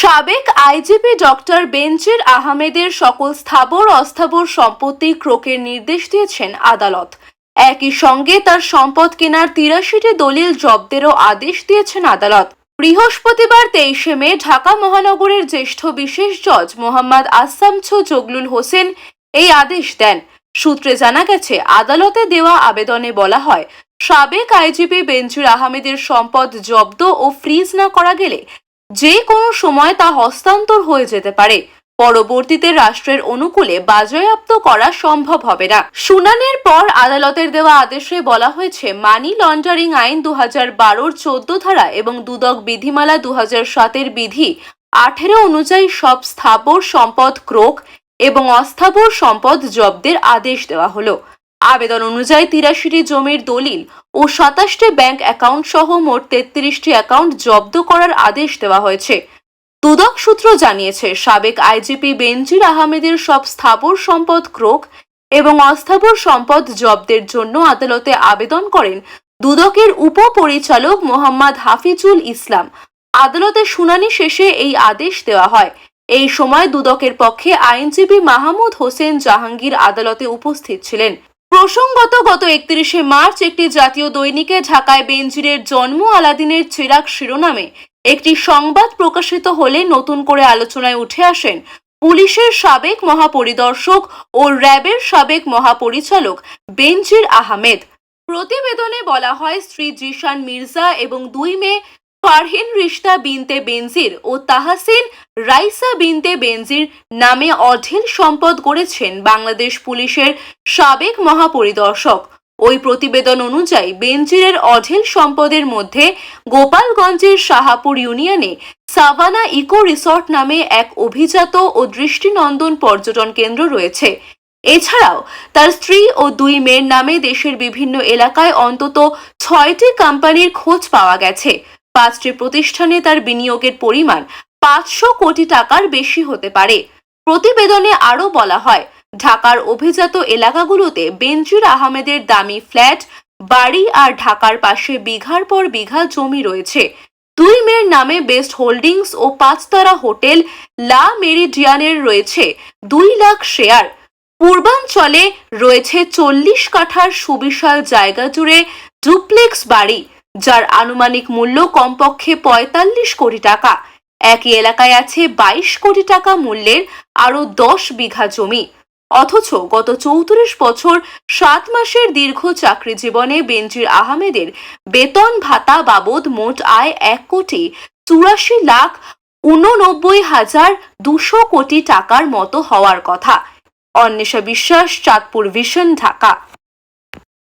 সাবেক IGP doctor বেনজির আহমেদের সকল স্থাবর অস্থাবর সম্পত্তি ক্রোকের নির্দেশ দিয়েছেন আদালত। একই সঙ্গে তার সম্পদ কেনার তিরাশিটি দলিল জব্দেরও আদেশ দিয়েছেন আদালত। বৃহস্পতিবার তেইশে মে ঢাকা মহানগরের জ্যেষ্ঠ বিশেষ জজ মোহাম্মদ আসামছু জগলুল হোসেন এই আদেশ দেন। সূত্রে জানা গেছে, আদালতে দেওয়া আবেদনে বলা হয়, সাবেক আইজিপি বেনজির আহমেদের সম্পদ জব্দ ও ফ্রিজ না করা গেলে যে কোনো সময় তা হস্তান্তর হয়ে যেতে পারে। পরবর্তীতে রাষ্ট্রের অনুকূলে বাজেয়াপ্ত করা সম্ভব হবে না। শুনানির পর আদালতের দেওয়া আদেশে বলা হয়েছে, মানি লন্ডারিং আইন দু হাজার বারোর চোদ্দ ধারা এবং দুদক বিধিমালা দু হাজার সাতের বিধি আঠেরো অনুযায়ী সব স্থাবর সম্পদ ক্রোক এবং অস্থাবর সম্পদ জব্দের আদেশ দেওয়া হলো। আবেদন অনুযায়ী তিরাশিটি জমির দলিল ও সাতাশটি ব্যাংক অ্যাকাউন্ট সহ মোট তেত্রিশটি অ্যাকাউন্ট জব্দ করার আদেশ দেওয়া হয়েছে। দুদক সূত্র জানিয়েছে, সাবেক আইজিপি বেনজির আহমেদের সব স্থাবর সম্পদ ক্রোক এবং অস্থাবর সম্পদ জব্দের জন্য আদালতে আবেদন করেন দুদকের উপপরিচালক মোহাম্মদ হাফিজুল ইসলাম। আদালতে শুনানি শেষে এই আদেশ দেওয়া হয়। এই সময় দুদকের পক্ষে আইনজীবী মাহমুদ হোসেন জাহাঙ্গীর আদালতে উপস্থিত ছিলেন। প্রসঙ্গত গত একত্রিশে মার্চ একটি জাতীয় দৈনিকে ঢাকায় বেনজিরের জন্ম আলাদিনের চিরাগ শিরোনামে একটি সংবাদ প্রকাশিত হলে নতুন করে আলোচনায় উঠে আসেন পুলিশের সাবেক মহাপরিদর্শক ও র্যাবের সাবেক মহাপরিচালক বেনজির আহমেদ। প্রতিবেদনে বলা হয় শ্রী জিশান মির্জা এবং দুই মেয়ে ফারহিন রিশতা বিনতে বেনজির ও তাহাসিন রাইসা বিনতে বেনজির নামে অঢেল সম্পদ গড়েছেন বাংলাদেশ পুলিশের সাবেক মহাপরিদর্শক। ওই প্রতিবেদন অনুযায়ী বেনজিরের অঢেল সম্পদের মধ্যে গোপালগঞ্জের শাহাপুর ইউনিয়নে সাভানা ইকো রিসর্ট নামে এক অভিজাত ও দৃষ্টিনন্দন পর্যটন কেন্দ্র রয়েছে। এছাড়াও তার স্ত্রী ও দুই মেয়ের নামে দেশের বিভিন্ন এলাকায় অন্তত ছয়টি কোম্পানির খোঁজ পাওয়া গেছে। পাঁচটি প্রতিষ্ঠানে তার বিনিয়োগের পরিমাণ পাঁচশো কোটি টাকার বেশি হতে পারে। প্রতিবেদনে আরও বলা হয়, ঢাকার অভিজাত এলাকাগুলোতে বেনজির আহমেদের দামি ফ্ল্যাট, বাড়ি আর ঢাকার পাশে বিঘার পর বিঘা জমি রয়েছে। দুই মেয়ের নামে বেস্ট হোল্ডিংস ও পাঁচতারা হোটেল লা মেরিডিয়ানের রয়েছে দুই লাখ শেয়ার। পূর্বাঞ্চলে রয়েছে চল্লিশ কাঠার সুবিশাল জায়গা জুড়ে ডুপ্লেক্স বাড়ি। যার আনুমানিক মূল্য কমপক্ষে পঁয়তাল্লিশ কোটি টাকা। একই এলাকায় আছে বাইশ কোটি টাকা মূল্যের আরও দশ বিঘা জমি। অথচ গত চৌত্রিশ বছর সাত মাসের দীর্ঘ চাকরি জীবনে বেনজির আহমেদের বেতন ভাতা বাবদ মোট আয় এক কোটি চুরাশি লাখ উননব্বই হাজার দুশো কোটি টাকার মতো হওয়ার কথা। অন্বেষা বিশ্বাস, চাঁদপুর ভিশন, ঢাকা।